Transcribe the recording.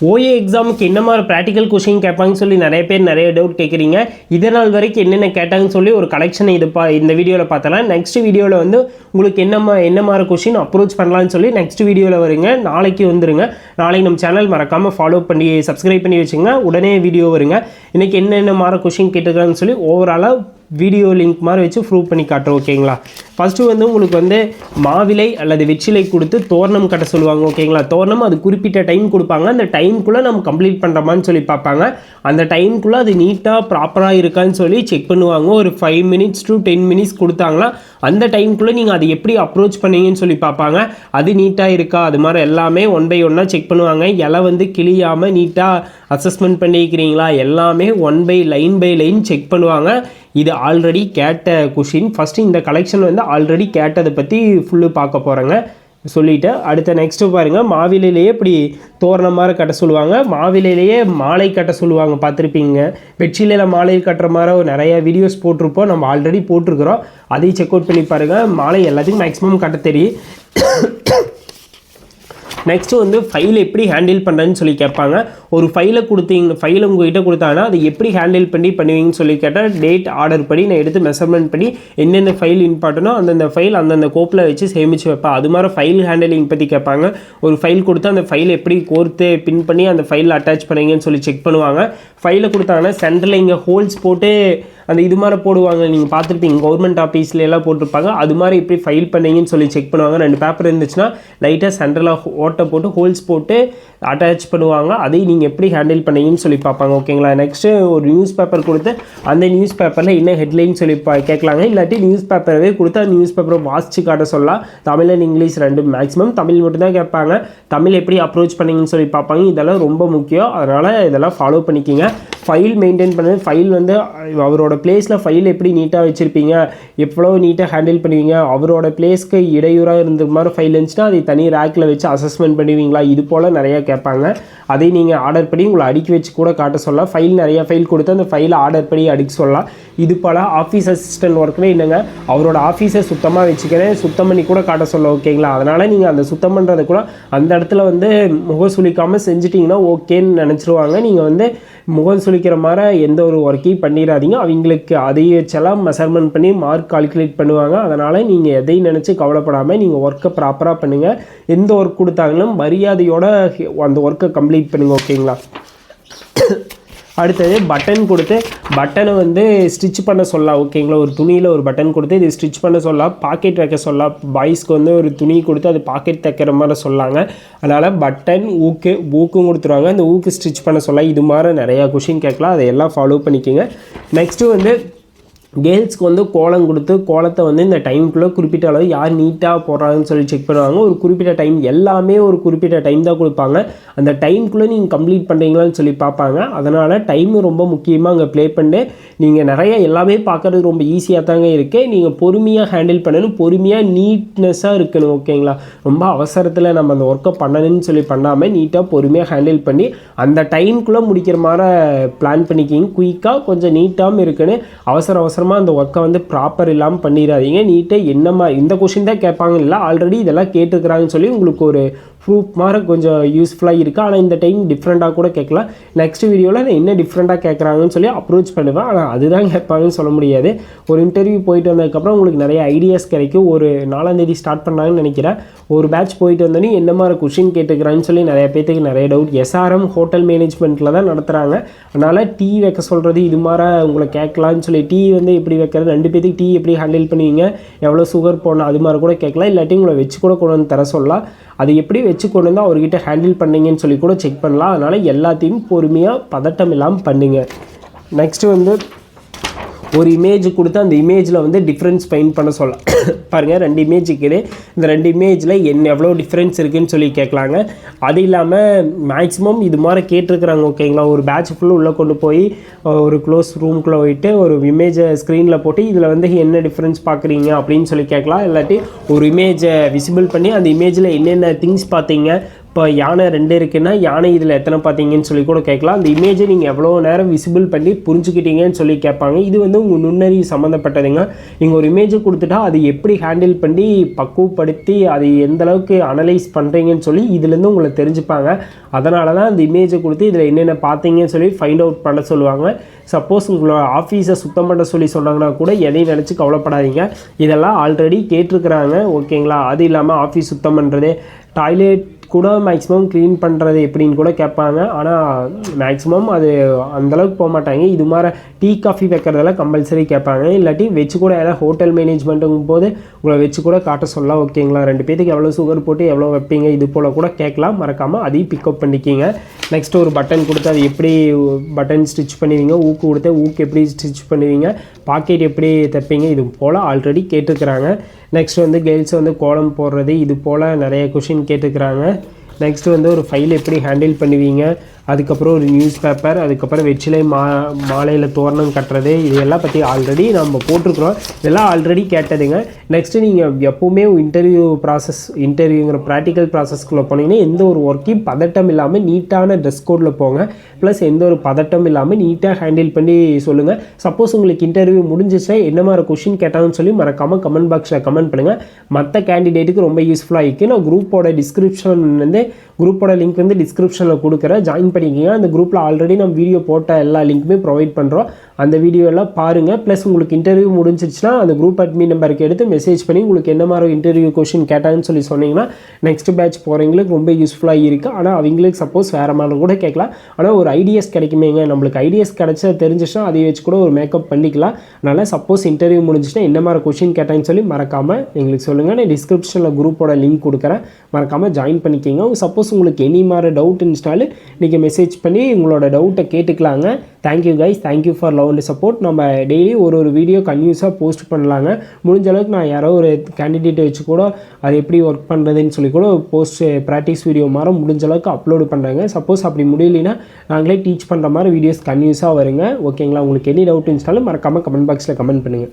OA எக்ஸாமுக்கு என்ன மாதிரி ப்ராக்டிக்கல் கொஷின் கேட்பாங்கன்னு சொல்லி நிறைய பேர் நிறைய டவுட் கேட்குறீங்க. இதனால் நாள் வரைக்கும் என்னென்ன கேட்டாங்கன்னு சொல்லி ஒரு கலெக்ஷன் இது பா இந்த வீடியோவில் பார்த்தலாம் நெக்ஸ்ட் வீடியோவில் வந்து உங்களுக்கு என்ன மா- என்ன மாதிரி கொஷின் அப்ரோச் பண்ணலாம்னு சொல்லி நெக்ஸ்ட் வீடியோவில் வருங்க. நாளைக்கு வந்துருங்க. நாளைக்கு நம்ம சேனல் மறக்காமல் ஃபாலோ பண்ணி சப்ஸ்கிரைப் பண்ணி வச்சுங்க. உடனே வீடியோ வருங்க. இன்றைக்கி என்னென்ன மாதிரி கொஷின் கேட்டுக்கிறாங்கன்னு சொல்லி ஓவராலாக வீடியோ லிங்க் மாதிரி வச்சு ப்ரூவ் பண்ணி காட்டுறோம் ஓகேங்களா ஃபஸ்ட்டு வந்து உங்களுக்கு வந்து மாவிலை அல்லது வெற்றிலை கொடுத்து தோரணம் கட்ட சொல்லுவாங்க ஓகேங்களா தோரணம் அது குறிப்பிட்ட டைம் கொடுப்பாங்க. அந்த டைமுக்குள்ளே நம்ம கம்ப்ளீட் பண்ணுறோமான்னு சொல்லி பார்ப்பாங்க. அந்த டைமுக்குள்ளே அது நீட்டாக ப்ராப்பராக இருக்கான்னு சொல்லி செக் பண்ணுவாங்க. ஒரு five minutes to ten minutes கொடுத்தாங்களா அந்த டைமுக்குள்ளே நீங்கள் அதை எப்படி அப்ரோச் பண்ணீங்கன்னு சொல்லி பார்ப்பாங்க. அது நீட்டாக இருக்கா? அது மாதிரி எல்லாமே ஒன் பை ஒன்னாக செக் பண்ணுவாங்க. இலை வந்து கிளியாமல் நீட்டாக அசஸ்மெண்ட் பண்ணிக்கிறீங்களா எல்லாமே one by line by line check பண்ணுவாங்க. இது ஆல்ரெடி கேட்ட கொஷின் ஃபஸ்ட்டு இந்த கலெக்ஷன் வந்து ஆல்ரெடி கேட்டதை பற்றி ஃபுல்லு பார்க்க போகிறேங்க சொல்லிவிட்டு அடுத்த நெக்ஸ்ட்டு பாருங்கள் மாவிலையிலேயே இப்படி தோரணம் மாதிரி கட்ட சொல்லுவாங்க. மாவிலையிலேயே மாலை கட்ட சொல்லுவாங்க. பார்த்துருப்பீங்க. வெற்றிலையில் மாலை கட்டுற மாதிரி ஒரு நிறைய வீடியோஸ் போட்டிருப்போம். நம்ம ஆல்ரெடி போட்டிருக்கிறோம். அதையும் செக் அவுட் பண்ணி பாருங்கள் மாலை எல்லாத்துக்கும் மேக்ஸிமம் கட்ட தெரியும். நெக்ஸ்ட்டு வந்து ஃபைல் எப்படி ஹேண்டில் பண்ணுறேன்னு சொல்லி கேட்பாங்க. ஒரு ஃபைலை கொடுத்தீங்க ஃபைல் உங்கள்கிட்ட கொடுத்தாங்கன்னா அதை எப்படி ஹேண்டில் பண்ணி பண்ணுவீங்கன்னு சொல்லி கேட்டால் டேட் ஆர்டர் படி நான் எடுத்து மெஷர்மெண்ட் பண்ணி என்னென்ன ஃபைல் இம்பார்ட்டனோ அந்தந்த ஃபைல் அந்தந்த கோப்பில் வச்சு சேமித்து வைப்பேன். அது மாதிரி ஃபைல் ஹேண்டிலிங் பற்றி கேட்பாங்க. ஒரு ஃபைல் கொடுத்து அந்த ஃபைல் எப்படி கோர்த்து பின் பண்ணி அந்த ஃபைலில் அட்டாச் பண்ணுங்கன்னு சொல்லி செக் பண்ணுவாங்க. ஃபைலை கொடுத்தாங்கன்னா சென்டரில் இங்கே ஹோல்ஸ் போட்டு அந்த இது மாதிரி போடுவாங்க. நீங்கள் பார்த்துருப்பீங்க கவர்மெண்ட் ஆஃபீஸ்ல எல்லாம் போட்டிருப்பாங்க. அது மாதிரி எப்படி ஃபைல் பண்ணீங்கன்னு சொல்லி செக் பண்ணுவாங்க. ரெண்டு பேப்பர் இருந்துச்சுன்னா லைட்டாக சென்டரில் ஓட்டை போட்டு ஹோல்ஸ் போட்டு அட்டாச் பண்ணுவாங்க. அதையும் நீங்கள் எப்படி ஹேண்டில் பண்ணீங்கன்னு சொல்லி பார்ப்பாங்க. ஓகேங்களா நெக்ஸ்ட்டு ஒரு நியூஸ் பேப்பர் கொடுத்து அந்த நியூஸ் பேப்பரில் என்ன ஹெட்லைன் சொல்லி பா கேட்கலாங்க. இல்லாட்டி நியூஸ் பேப்பரவே கொடுத்து அந்த நியூஸ் பேப்பரை வாசிச்சு காட்ட சொல்லலாம். தமிழ் அண்ட் இங்கிலீஷ் ரெண்டு மேக்ஸிமம் தமிழ் மட்டும்தான் கேட்பாங்க. தமிழ் எப்படி அப்ரோச் பண்ணீங்கன்னு சொல்லி பார்ப்பாங்க. இதெல்லாம் ரொம்ப முக்கியம். அதனால் இதெல்லாம் ஃபாலோ பண்ணிக்கிங்க. ஃபைல் மெயின்டைன் பண்ணது ஃபைல் வந்து அவரோட பிளேஸில் ஃபைல் எப்படி நீட்டாக வச்சுருப்பீங்க எவ்வளோ நீட்டாக ஹேண்டில் பண்ணுவீங்க அவரோட பிளேஸ்க்கு இடையூறாக இருந்த மாதிரி ஃபைல் இருந்துச்சுன்னா அதை தனி ரேக்கில் வச்சு அசஸ்மெண்ட் பண்ணுவீங்களா? இது போல் நிறையா கேட்பாங்க. அதை நீங்கள் ஆர்டர் பண்ணி உங்களை அடுக்கி வச்சு கூட காட்ட சொல்லலாம். ஃபைல் நிறையா ஃபைல் கொடுத்து அந்த ஃபைலை ஆர்டர் பண்ணி அடிக்க சொல்லலாம். இது போல் ஆஃபீஸ் அசிஸ்டன்ட் ஒர்க்கில் என்னங்க அவரோட ஆஃபீஸை சுத்தமாக வச்சுக்கிறேன் சுத்தம் பண்ணி கூட காட்ட சொல்ல ஓகேங்களா அதனால் நீங்கள் அந்த சுத்தம் பண்ணுறது கூட அந்த இடத்துல வந்து முகம் சுளிக்காமல் செஞ்சிட்டிங்கன்னா ஓகேன்னு நினச்சிருவாங்க. நீங்கள் வந்து முகம் சுளிக்கிற மாதிரி எந்த ஒரு ஒர்க்கையும் பண்ணிடாதீங்க. அவங்களுக்கு அதை வச்செல்லாம் மெஷர்மெண்ட் பண்ணி மார்க் கால்குலேட் பண்ணுவாங்க. அதனால் நீங்கள் எதையும் நினச்சி கவலைப்படாமல் நீங்கள் ஒர்க்கை ப்ராப்பராக பண்ணுங்கள் எந்த ஒர்க் கொடுத்தாங்களும் மரியாதையோட அந்த ஒர்க்கை கம்ப்ளீட் பண்ணுங்கள் ஓகேங்களா அடுத்தது பட்டன் கொடுத்து பட்டனை வந்து ஸ்டிச் பண்ண சொல்லலாம் ஓகேங்களா ஒரு துணியில் ஒரு பட்டன் கொடுத்து இது ஸ்டிச் பண்ண சொல்லலாம் பாக்கெட் வைக்க சொல்லலாம் பாய்ஸ்க்கு வந்து ஒரு துணி கொடுத்து அது பாக்கெட் தைக்கிற மாதிரி சொல்லாங்க. அதனால் பட்டன் ஊக்கு ஊக்கும் கொடுத்துருவாங்க. அந்த ஊக்கு ஸ்டிச் பண்ண சொல்லலாம் இது மாதிரி நிறையா கொஷின் கேட்கலாம். அதை எல்லாம் ஃபாலோ பண்ணிக்கோங்க. நெக்ஸ்ட்டு வந்து கேர்ள்ஸ்க்கு வந்து கோலம் கொடுத்து கோலத்தை வந்து இந்த டைமுக்குள்ளே குறிப்பிட்ட அளவு யார் நீட்டாக போடுறாங்கன்னு சொல்லி செக் பண்ணுவாங்க. ஒரு குறிப்பிட்ட டைம் எல்லாமே ஒரு குறிப்பிட்ட டைம் தான் கொடுப்பாங்க. அந்த டைமுக்குள்ளே நீங்கள் கம்ப்ளீட் பண்ணுறீங்களான்னு சொல்லி பார்ப்பாங்க. அதனால் டைம் ரொம்ப முக்கியமாக அங்கே ப்ளே பண்ணி. நீங்கள் நிறைய எல்லாமே பார்க்குறது ரொம்ப ஈஸியாக தாங்க இருக்குது நீங்கள் பொறுமையாக ஹேண்டில் பண்ணணும். பொறுமையாக நீட்னஸாக இருக்கணும் ஓகேங்களா ரொம்ப அவசரத்தில் நம்ம அந்த ஒர்க்கை பண்ணணும்னு சொல்லி பண்ணாமல் நீட்டாக பொறுமையாக ஹேண்டில் பண்ணி அந்த டைமுக்குள்ளே முடிக்கிற மாதிரி பிளான் பண்ணிக்கிங்க. குயிக்காக கொஞ்சம் நீட்டாகவும் இருக்குன்னு அவசர அவசரம் அப்புறமா அந்த ஒர்க்கை வந்து ப்ராப்பர் இல்லாமல் பண்ணிடாதீங்க நீட்டாக என்னம்மா இந்த கொஷின் தான் கேட்பாங்க இல்லை ஆல்ரெடி இதெல்லாம் கேட்டுருக்குறாங்கன்னு சொல்லி உங்களுக்கு ஒரு ப்ரூஃப் மாதிரி கொஞ்சம் யூஸ்ஃபுல்லாக இருக்குது ஆனால் இந்த டைம் டிஃப்ரெண்ட்டாக கூட கேட்கலாம் நெக்ஸ்ட் வீடியோவில் நான் என்ன டிஃப்ரெண்ட்டாக கேட்குறாங்கன்னு சொல்லி அப்ரோச் பண்ணுவேன். ஆனால் அதுதான் கேட்பாங்கன்னு சொல்ல முடியாது. ஒரு இன்டர்வியூ போயிட்டு வந்ததுக்கப்புறம் உங்களுக்கு நிறைய ஐடியாஸ் கிடைக்கும். ஒரு நாலாந்தேதி ஸ்டார்ட் பண்ணாங்கன்னு நினைக்கிறேன். ஒரு பேட்ச் போயிட்டு வந்தோடனே என்ன மாதிரி கொஷின் கேட்டுக்கிறான்னு சொல்லி நிறைய பேத்துக்கு நிறைய டவுட் எஸ்ஆர்எம் ஹோட்டல் மேனேஜ்மெண்ட்டில் தான் நடத்துகிறாங்க அதனால் டீ வைக்க சொல்கிறது இது மாதிரி உங்களை கேட்கலான்னு சொல்லி டீ வந்து எப்படி வைக்கிறது ரெண்டு பேத்துக்கு டீ எப்படி ஹேண்டில் பண்ணுவீங்க எவ்வளோ சுகர் போடணும் அது மாதிரி கூட கேட்கலாம். இல்லாட்டி உங்களை வச்சு கூட கொண்டு வந்து தர சொல்லலாம். அது எப்படி வச்சு கொண்டு வந்து அவர்கிட்ட ஹேண்டில் பண்ணீங்கன்னு சொல்லி கூட செக் பண்ணலாம். அதனால் எல்லாத்தையும் பொறுமையாக பதட்டம் இல்லாமல் பண்ணுங்கள் நெக்ஸ்ட்டு வந்து ஒரு இமேஜ் கொடுத்து அந்த இமேஜில் வந்து டிஃப்ரென்ஸ் பெயிண்ட் பண்ண சொல்லலாம் பாருங்கள் ரெண்டு இமேஜ் இருக்குது. இந்த ரெண்டு இமேஜில் என்ன எவ்வளோ டிஃப்ரென்ஸ் இருக்குன்னு சொல்லி கேட்கலாங்க. அது இல்லாமல் மேக்ஸிமம் இது மாதிரி கேட்டிருக்கிறாங்க ஓகேங்களா ஒரு பேட்ச் ஃபுல்லாக உள்ளே கொண்டு போய் ஒரு க்ளோஸ் ரூம்குள்ளே போயிட்டு ஒரு இமேஜை ஸ்க்ரீனில் போட்டு இதில் வந்து என்ன டிஃப்ரென்ஸ் பார்க்குறீங்க அப்படின்னு சொல்லி கேட்கலாம். இல்லாட்டி ஒரு இமேஜை விசிபிள் பண்ணி அந்த இமேஜில் என்னென்ன திங்ஸ் பார்த்தீங்க இப்போ யானை ரெண்டு இருக்குன்னா யானை இதில் எத்தனை பார்த்தீங்கன்னு சொல்லி கூட கேட்கலாம். அந்த இமேஜை நீங்கள் எவ்வளோ நேரம் விசிபிள் பண்ணி புரிஞ்சுக்கிட்டீங்கன்னு சொல்லி கேட்பாங்க. இது வந்து உங்கள் நுண்ணறிவு சம்மந்தப்பட்டதுங்க நீங்கள் ஒரு இமேஜை கொடுத்துட்டா அது எப்படி ஹேண்டில் பண்ணி பக்குவப்படுத்தி அதை எந்த அளவுக்கு அனலைஸ் பண்ணுறீங்கன்னு சொல்லி இதுலேருந்து உங்களை தெரிஞ்சுப்பாங்க. அதனால தான் அந்த இமேஜை கொடுத்து இதில் என்னென்ன பார்த்தீங்கன்னு சொல்லி ஃபைண்ட் அவுட் பண்ண சொல்லுவாங்க. சப்போஸ் உங்களோட ஆஃபீஸை சுத்தம் பண்ண சொல்லி சொன்னாங்கன்னா கூட எதையும் நினச்சி கவலைப்படாதீங்க. இதெல்லாம் ஆல்ரெடி கேட்டிருக்கிறாங்க. ஓகேங்களா அது இல்லாமல் ஆஃபீஸ் சுத்தம் பண்ணுறது டாய்லெட் கூட மேக்ஸிமம் க்ளீன் பண்ணுறது எப்படின்னு கூட கேட்பாங்க. ஆனால் மேக்ஸிமம் அது அந்தளவுக்கு போக மாட்டாங்க. இது மாதிரி டீ காஃபி வைக்கிறதெல்லாம் கம்பல்சரி கேட்பாங்க. இல்லாட்டி வச்சு கூட ஏதாவது ஹோட்டல் மேனேஜ்மெண்ட்டுங்கும் போது உங்களை வச்சு கூட காட்ட சொல்லலாம் ஓகேங்களா ரெண்டு பேத்துக்கு எவ்வளோ சுகர் போட்டு எவ்வளோ வைப்பீங்க? இது போல் கூட கேட்கலாம். மறக்காமல் அதையும் பிக்கப் பண்ணிக்கிங்க. நெக்ஸ்ட் ஒரு பட்டன் கொடுத்து அது எப்படி பட்டன் ஸ்டிச் பண்ணுவீங்க? ஊக்கு கொடுத்து ஊக்கு எப்படி ஸ்டிச் பண்ணுவீங்க? பாக்கெட் எப்படி தைப்பீங்க? இது போல் ஆல்ரெடி கேட்டிருக்கிறாங்க. நெக்ஸ்ட் வந்து கேர்ள்ஸ் வந்து கோலம் போடுறது இது போல் நிறைய கொஷின் கேட்டுக்கிறாங்க நெக்ஸ்ட் வந்து ஒரு ஃபைல் எப்படி ஹேண்டில் பண்ணுவீங்க? அதுக்கப்புறம் ஒரு நியூஸ் பேப்பர் அதுக்கப்புறம் வெற்றிலை மா மாலையில் தோரணம் கட்டுறது இதெல்லாம் பற்றி ஆல்ரெடி நம்ம போட்டிருக்கிறோம். இதெல்லாம் ஆல்ரெடி கேட்டதுங்க. நெக்ஸ்ட்டு நீங்கள் எப்போவுமே இன்டர்வியூ ப்ராசஸ் இன்டர்வியூங்கிற ப்ராக்டிக்கல் ப்ராசஸ்க்குள்ளே போனீங்கன்னா எந்த ஒரு ஒர்க்கையும் பதட்டம் இல்லாமல் நீட்டான ட்ரெஸ் கோடில் போங்க. ப்ளஸ் எந்த ஒரு பதட்டம் இல்லாமல் நீட்டாக ஹேண்டில் பண்ணி சொல்லுங்கள் சப்போஸ் உங்களுக்கு இன்டர்வியூ முடிஞ்சிச்சா என்ன மாதிரி கொஷின் கேட்டாங்கன்னு சொல்லி மறக்காமல் கமெண்ட் பாக்ஸில் கமெண்ட் பண்ணுங்கள் மற்ற கேண்டிடேட்டுக்கு ரொம்ப யூஸ்ஃபுல்லாக இருக்குது நான் குரூப்போட டிஸ்கிரிப்ஷன் வந்து குரூப்போட லிங்க் வந்து டிஸ்கிரிப்ஷனில் கொடுக்குறேன். ஜாயின் பண்ணிக்கோங்க. அந்த குரூப்பில் ஆல்ரெடி நம்ம வீடியோ போட்ட எல்லா லிங்க்குமே ப்ரொவைட் பண்ணுறோம் அந்த வீடியோ எல்லாம் பாருங்கள் ப்ளஸ் உங்களுக்கு இன்டர்வியூ முடிஞ்சிருச்சுன்னா அந்த குரூப் அட்மின் நம்பருக்கு எடுத்து மெசேஜ் பண்ணி உங்களுக்கு என்ன மாதிரி இன்டர்வியூ கொஷின் கேட்டாங்கன்னு சொல்லி சொன்னீங்கன்னா நெக்ஸ்ட் பேட்ச் போகிறவங்களுக்கு ரொம்ப யூஸ்ஃபுல்லாக இருக்குது ஆனால் அவங்களுக்கு சப்போஸ் வேறு மாதிரி கூட கேட்கலாம். ஆனால் ஒரு ஐடியாஸ் கிடைக்குமேங்க. நம்மளுக்கு ஐடியாஸ் கிடச்சா தெரிஞ்சிச்சுன்னா அதை வச்சு கூட ஒரு மேக்கப் பண்ணிக்கலாம். அதனால் சப்போஸ் இன்டர்வியூ முடிஞ்சிச்சுன்னா என்ன மாதிரி கொஷின் கேட்டாங்கன்னு சொல்லி மறக்காமல் எங்களுக்கு சொல்லுங்கள் நான் டிஸ்கிரிப்ஷனில் குரூப்போட லிங்க் கொடுக்குறேன். மறக்காமல் ஜாயின் பண்ணிக்கிங்க. சப்போஸ் உங்களுக்கு எனி மாதிரி டவுட் இருந்துச்சுனாலும் நீங்கள் மெசேஜ் பண்ணி உங்களோட டவுட்டை கேட்டுக்கலாங்க. Thank you guys thank you for love and support நம்ம டெய்லி ஒரு ஒரு வீடியோ கன்யூஸாக போஸ்ட் பண்ணலாங்க. முடிஞ்ச அளவுக்கு நான் யாரோ ஒரு கேண்டிடேட்டை வச்சு கூட அது எப்படி ஒர்க் பண்ணுறதுன்னு சொல்லி கூட போஸ்ட் ப்ராக்டிஸ் வீடியோ மாதிரி முடிஞ்ச அளவுக்கு அப்லோடு பண்ணுறாங்க சப்போஸ் அப்படி முடியலைன்னா நாங்களே டீச் பண்ணுற மாதிரி வீடியோஸ் கன்யூஸாக வருங்க. ஓகேங்களா உங்களுக்கு எனி டவுட் இருந்துச்சாலும் மறக்காமல் கமெண்ட் பாக்ஸில் கமெண்ட் பண்ணுங்கள்